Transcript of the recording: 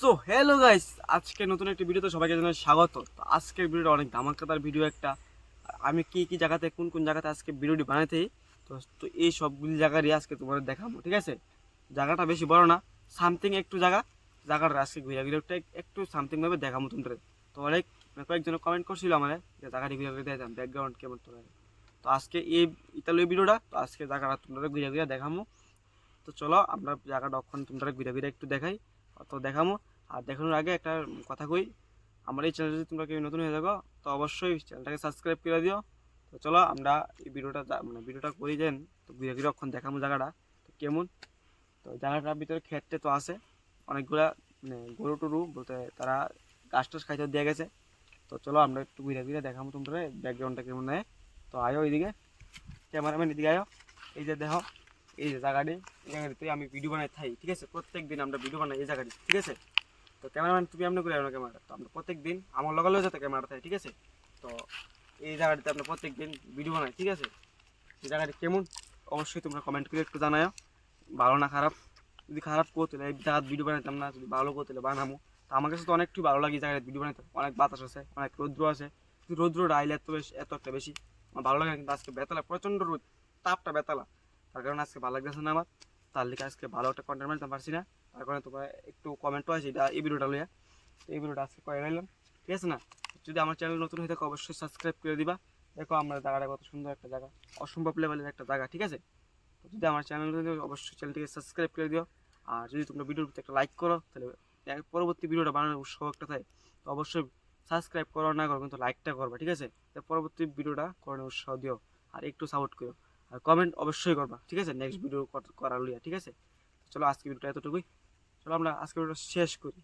So hello guys আজকে নতুন একটি ভিডিওতে সবাইকে জানাই স্বাগত। তো আজকের ভিডিওটা অনেক ধামাকাদার ভিডিও একটা। আমি কি কি জায়গাতে, কোন কোন জায়গাতে আজকে ভিডিওটি বানাইতে? তো তো এই সবগুলি জায়গারই আজকে তোমাদের দেখাবো, ঠিক আছে? জায়গাটা বেশি বড় না সামথিং একটু জায়গা। জায়গাটা আজকে ঘুরে ঘুরে একটু একটু সামথিং ভাবে দেখাবো তোমাদের। তো অনেক কয়েকজন কমেন্ট করছিল আমার যে জায়গাটি ঘুরে ঘুরে দেখাম ব্যাকগ্রাউন্ড কেমন তোমার তো আজকে এই ইতালীয় ভিডিওটা তো আজকে জায়গাটা তোমরা ঘুরে ঘুরে দেখামো তো চলো আমরা জায়গাটা অক্ষণ তোমরা ঘুরে ঘুরে একটু দেখাই তো দেখামো আর দেখানোর আগে একটা কথা কই, আমার এই চ্যানেল যদি তোমরা কেউ নতুন হয়ে থাকো, তো অবশ্যই চ্যানেলটাকে সাবস্ক্রাইব করে দিও। তো চলো আমরা এই ভিডিওটা মানে ভিডিওটা করি যেন তো ঘুরে ঘুরে অক্ষণ দেখামো জায়গাটা, তো কেমন? তো জায়গাটার ভিতরে ক্ষেত্রে তো আছে, অনেকগুলা মানে গরু টরু বলতে তারা গাছ টাছ খাইতে দিয়ে গেছে। তো চলো আমরা একটু ঘুরে ঘুরে দেখাবো তোমরা ব্যাকগ্রাউন্ডটা কেমন নেয় তো আয়ো এইদিকে ক্যামেরাম্যান এদিকে আয়ো। এই যে দেখো, এই যে জায়গাটি, এই জায়গাটিতে আমি ভিডিও বানাই থাই ঠিক আছে? প্রত্যেক দিন আমরা ভিডিও বানাই এই জায়গাটি, ঠিক আছে? তো ক্যামেরাম্যান তুমি এমনি করে আনো ক্যামেরাটা। তো আমরা প্রত্যেক দিন, আমার লগে লগে যাতে ক্যামেরাটা থাকে, ঠিক আছে? তো এই জায়গাটিতে আমরা প্রত্যেক দিন ভিডিও বানাই, ঠিক আছে? এই জায়গাটি কেমন? অবশ্যই তোমরা কমেন্ট করে একটু জানাও ভালো না খারাপ? যদি খারাপ করতে এই জায়গায় ভিডিও বানাইতাম না। যদি ভালো করতে বানাবো তো আমার কাছে তো অনেকটু ভালো লাগে এই জায়গায় ভিডিও বানাইতে। অনেক বাতাস আছে, অনেক রৌদ্র আছে। কিন্তু রৌদ্রটা আইলে এত বেশি, এত একটা বেশি। আমার ভালো লাগে কিন্তু আজকে বেতালা, প্রচণ্ড রোদ, তাপটা বেতালা। তার কারণে আজকে ভালো লাগতেছে না আমার। তার লিখে আজকে ভালো একটা কন্টেন্ট বানাতে পারছি না। তার কারণে তোমরা একটু কমেন্টও আছে এটা, এই ভিডিওটা লইয়া। এই ভিডিওটা আজকে করে নিলাম। ঠিক আছে না? যদি আমার চ্যানেল নতুন হয়ে থাকে, অবশ্যই সাবস্ক্রাইব করে দিবা। দেখো আমরা জায়গাটা কত সুন্দর একটা জায়গা, অসম্ভব লেভেলের একটা জায়গা, ঠিক আছে? যদি আমার চ্যানেল অবশ্যই চ্যানেলটিকে সাবস্ক্রাইব করে দিও। আর যদি তোমরা ভিডিওর প্রতি একটা লাইক করো, তাহলে পরবর্তী ভিডিওটা বানানোর উৎসাহ একটা থাকে। তো অবশ্যই সাবস্ক্রাইব করো না করো কিন্তু লাইকটা করবা, ঠিক আছে? পরবর্তী ভিডিওটা করানোর উৎসাহ দিও। আর একটু সাপোর্ট করো আর কমেন্ট অবশ্যই করবা, ঠিক আছে? নেক্সট ভিডিও করার লইয়া, ঠিক আছে? চলো আজকে ভিডিওটা এতটুকুই। চলো আমরা আজকে ভিডিওটা শেষ করি।